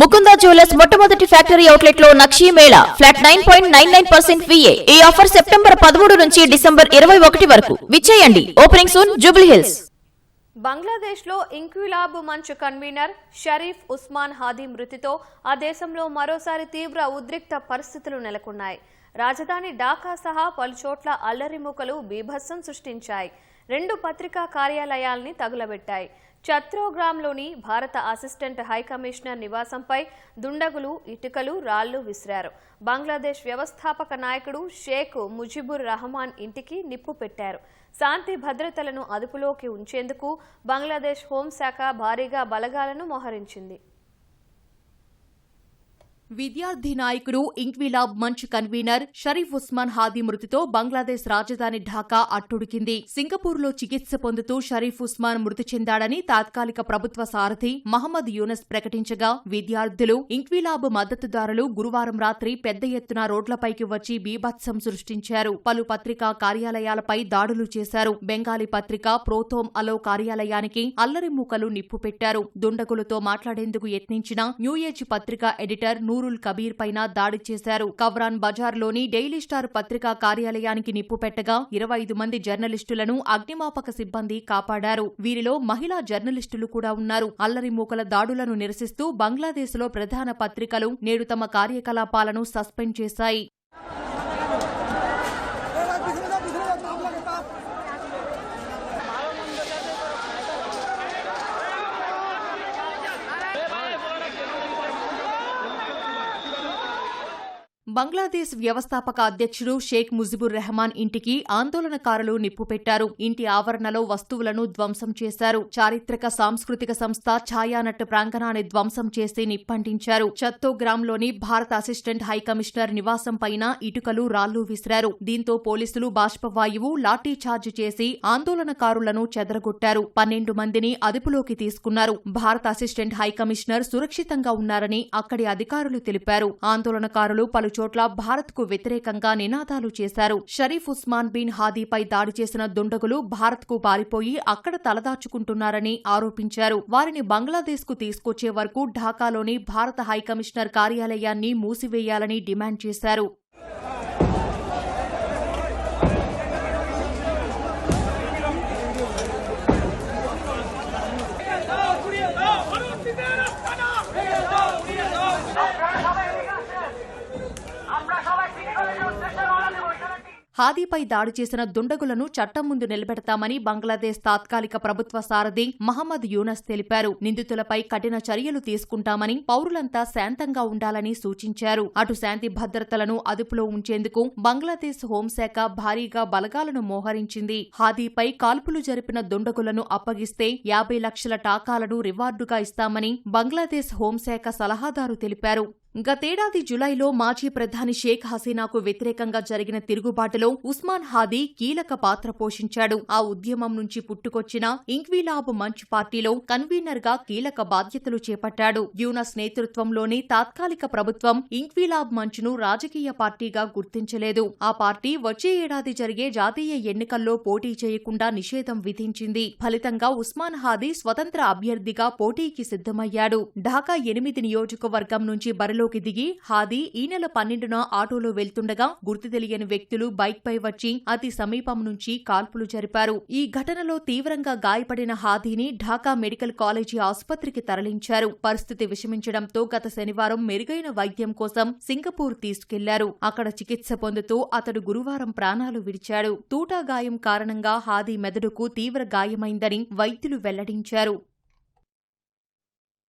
Mukunda jewellers మొట్టమొదటి factory అవుట్లెట్లో Nakshi Mela flat nine point nine nine percent VA ఈ ఆఫర్ సెప్టెంబర్ పదమూడు నుంచి డిసెంబర్ ఇరవై ఒకటి వరకు. విచ్చేయండి. ఓపెనింగ్ సూన్ జూబ్లీ హిల్స్ బంగ్లాదేశ్లో ఇంక్విలాబ్ మంచ్ కన్వీనర్ షరీఫ్ ఉస్మాన్ హాదీ మృతితో ఆ దేశంలో మరోసారి తీవ్ర ఉద్రిక్త పరిస్థితులు నెలకొన్నాయి. రాజధాని ఢాకా సహా పలుచోట్ల అల్లరిముకలు బీభత్సం సృష్టించాయి. రెండు పత్రికా కార్యాలయాల్ని తగులబెట్టాయి. చత్రోగ్రామ్లోని భారత అసిస్టెంట్ హైకమిషనర్ నివాసంపై దుండగులు ఇటుకలు రాళ్ళు విసిరారు. బంగ్లాదేశ్ వ్యవస్థాపక నాయకుడు షేక్ ముజిబుర్ రహమాన్ ఇంటికి నిప్పు పెట్టారు. శాంతి భద్రతలను అదుపులోకి ఉంచేందుకు బంగ్లాదేశ్ హోంశాఖ భారీగా బలగాలను మోహరించింది. విద్యార్థి నాయకుడు ఇంక్విలాబ్ మంచ్ కన్వీనర్ షరీఫ్ ఉస్మాన్ హాదీ మృతితో బంగ్లాదేశ్ రాజధాని ఢాకా అట్టుడికింది. సింగపూర్లో చికిత్స పొందుతూ షరీఫ్ ఉస్మాన్ మృతి చెందాడని తాత్కాలిక ప్రభుత్వ సారథి మహమ్మద్ యూనస్ ప్రకటించగా విద్యార్థులు ఇంక్విలాబ్ మద్దతుదారులు గురువారం రాత్రి పెద్ద ఎత్తున రోడ్లపైకి వచ్చి బీభత్సం సృష్టించారు. పలు పత్రికా కార్యాలయాలపై దాడులు చేశారు. బెంగాలీ పత్రిక ప్రోథోమ్ అలో కార్యాలయానికి అల్లరి మూకలు నిప్పు పెట్టారు దుండగులతో మాట్లాడేందుకు యత్నించిన న్యూఏజ్ పత్రిక ఎడిటర్ నూర్ నూరుల్ కబీర్ పైన దాడి చేశారు. కవ్రాన్ బజార్లోని డైలీ స్టార్ పత్రికా కార్యాలయానికి నిప్పు పెట్టగా ఇరవై ఐదు మంది జర్నలిస్టులను అగ్నిమాపక సిబ్బంది కాపాడారు. వీరిలో మహిళా జర్నలిస్టులు కూడా ఉన్నారు. అల్లరి మూకల దాడులను నిరసిస్తూ బంగ్లాదేశ్లో ప్రధాన పత్రికలు నేడు తమ కార్యకలాపాలను సస్పెండ్ చేశాయి. బంగ్లాదేశ్ వ్యవస్థాపక అధ్యక్షుడు షేక్ ముజిబుర్ రెహమాన్ ఇంటికి ఆందోళనకారులు నిప్పు పెట్టారు ఇంటి ఆవరణలో వస్తువులను ధ్వంసం చేశారు. చారిత్రక సాంస్కృతిక సంస్థ ఛాయానట్ ప్రాంగణాన్ని ధ్వంసం చేసి నిప్పంటించారు. చత్తోగ్రామ్లోని భారత అసిస్టెంట్ హైకమిషనర్ నివాసం పైన ఇటుకలు రాళ్ళు విసిరారు. దీంతో పోలీసులు బాష్పవాయువు లాఠీఛార్జ్ చేసి ఆందోళనకారులను చెదరగొట్టారు. పన్నెండు మందిని అదుపులోకి తీసుకున్నారు. భారత అసిస్టెంట్ హైకమిషనర్ సురక్షితంగా ఉన్నారని అక్కడి అధికారులు తెలిపారు. ఆందోళనకారులు పలు భారత్కు వ్యతిరేకంగా నినాదాలు చేశారు. షరీఫ్ ఉస్మాన్ బిన్ హాదీపై దాడి చేసిన దుండగులు భారత్కు పారిపోయి అక్కడ తలదాచుకుంటున్నారని ఆరోపించారు. వారిని బంగ్లాదేశ్కు తీసుకొచ్చే వరకు ఢాకాలోని భారత హైకమిషనర్ కార్యాలయాన్ని మూసివేయాలని డిమాండ్ చేశారు. హాదీపై దాడి చేసిన దుండగులను చట్టం ముందు నిలబెడతామని బంగ్లాదేశ్ తాత్కాలిక ప్రభుత్వ సారథి మహమ్మద్ యూనస్ తెలిపారు. నిందితులపై కఠిన చర్యలు తీసుకుంటామని పౌరులంతా శాంతంగా ఉండాలని సూచించారు. అటు శాంతి భద్రతలను అదుపులో ఉంచేందుకు బంగ్లాదేశ్ హోంశాఖ భారీగా బలగాలను మోహరించింది. హాదీపై కాల్పులు జరిపిన దుండగులను అప్పగిస్తే యాభై లక్షల టాకాలను రివార్డుగా ఇస్తామని బంగ్లాదేశ్ హోంశాఖ సలహాదారు తెలిపారు. గతేడాది జులైలో మాజీ ప్రధాని షేక్ హసీనాకు వ్యతిరేకంగా జరిగిన తిరుగుబాటులో ఉస్మాన్ హాదీ కీలక పాత్ర పోషించాడు. ఆ ఉద్యమం నుంచి పుట్టుకొచ్చిన ఇంక్విలాబ్ మంచ్ పార్టీలో కన్వీనర్గా కీలక బాధ్యతలు చేపట్టాడు. యూనస్ నేతృత్వంలోని తాత్కాలిక ప్రభుత్వం ఇంక్విలాబ్ మంచ్ను రాజకీయ పార్టీగా గుర్తించలేదు. ఆ పార్టీ వచ్చే ఏడాది జరిగే జాతీయ ఎన్నికల్లో పోటీ చేయకుండా నిషేధం విధించింది. ఫలితంగా ఉస్మాన్ హాదీ స్వతంత్ర అభ్యర్థిగా పోటీకి సిద్ధమయ్యాడు. ఢాకా ఎనిమిది నియోజకవర్గం నుంచి బరిలోకి దిగి హాదీ ఈ నెల పన్నెండున ఆటోలో వెళ్తుండగా గుర్తు తెలియని వ్యక్తులు బైక్ పై వచ్చి అతి సమీపం నుంచి కాల్పులు జరిపారు. ఈ ఘటనలో తీవ్రంగా గాయపడిన హాదీని ఢాకా మెడికల్ కాలేజీ ఆసుపత్రికి తరలించారు. పరిస్థితి విషమించడంతో గత శనివారం మెరుగైన వైద్యం కోసం సింగపూర్ తీసుకెళ్ళారు. అక్కడ చికిత్స పొందుతూ అతడు గురువారం ప్రాణాలు విడిచాడు. తూటా గాయం కారణంగా హాదీ మెదడుకు తీవ్ర గాయమైందని వైద్యులు వెల్లడించారు.